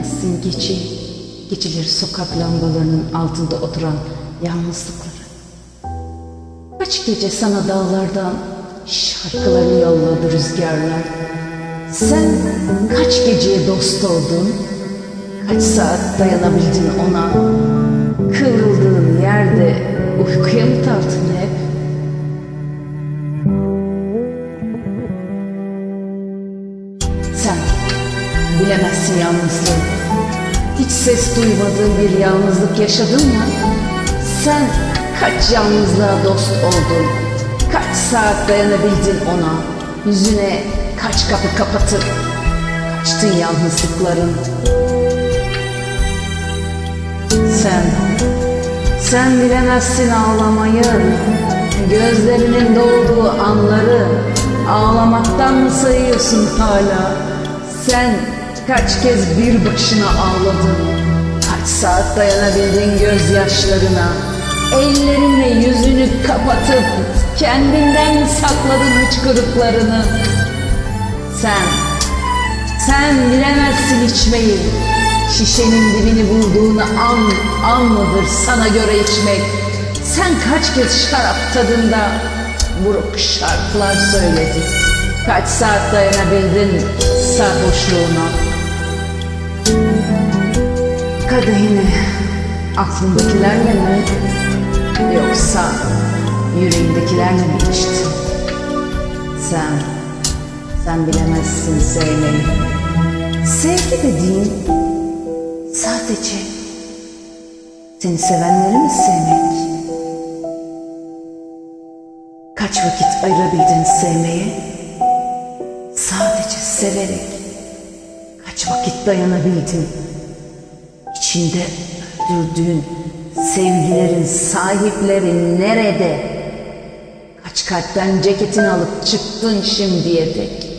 bilemezsin gece, geceleri sokak lambalarının altında oturan yalnızlıkları. Kaç gece sana dağlardan şarkıları yolladı rüzgarlar. Sen kaç geceye dost oldun, kaç saat dayanabildin ona. Kıvrıldığın yerde uykuya mı daldın hep? Bilemezsin yalnızlığı. Hiç ses duymadığın bir yalnızlık yaşadın mı? Sen kaç yalnızlığa dost oldun? Kaç saat dayanabildin ona? Yüzüne kaç kapı kapatıp kaçtın yalnızlıkların? Sen, sen bilemezsin ağlamayı, gözlerinin dolduğu anları, ağlamaktan mı sayıyorsun hala? Sen kaç kez bir başına ağladın, kaç saat dayanabildin gözyaşlarına, ellerinle yüzünü kapatıp kendinden sakladın hıçkırıklarını? Sen, sen bilemezsin içmeyi. Şişenin dibini bulduğunu an, an mıdır sana göre içmek? Sen kaç kez şarap tadında buruk şarkılar söyledin? Kaç saat dayanabildin sarhoşluğuna? Kadehini aklındakilerle mi yoksa yüreğindekilerle mi içtin? Sen, sen bilemezsin sevmeyi. Sevgi dediğin sadece seni sevenleri mi sevmek? Kaç vakit ayırabildin sevmeye? Sadece severek kaç vakit dayanabildin? İçinde öldürdüğün sevgilerin sahipleri nerede? Kaç kalpten ceketini alıp çıktın şimdiye dek?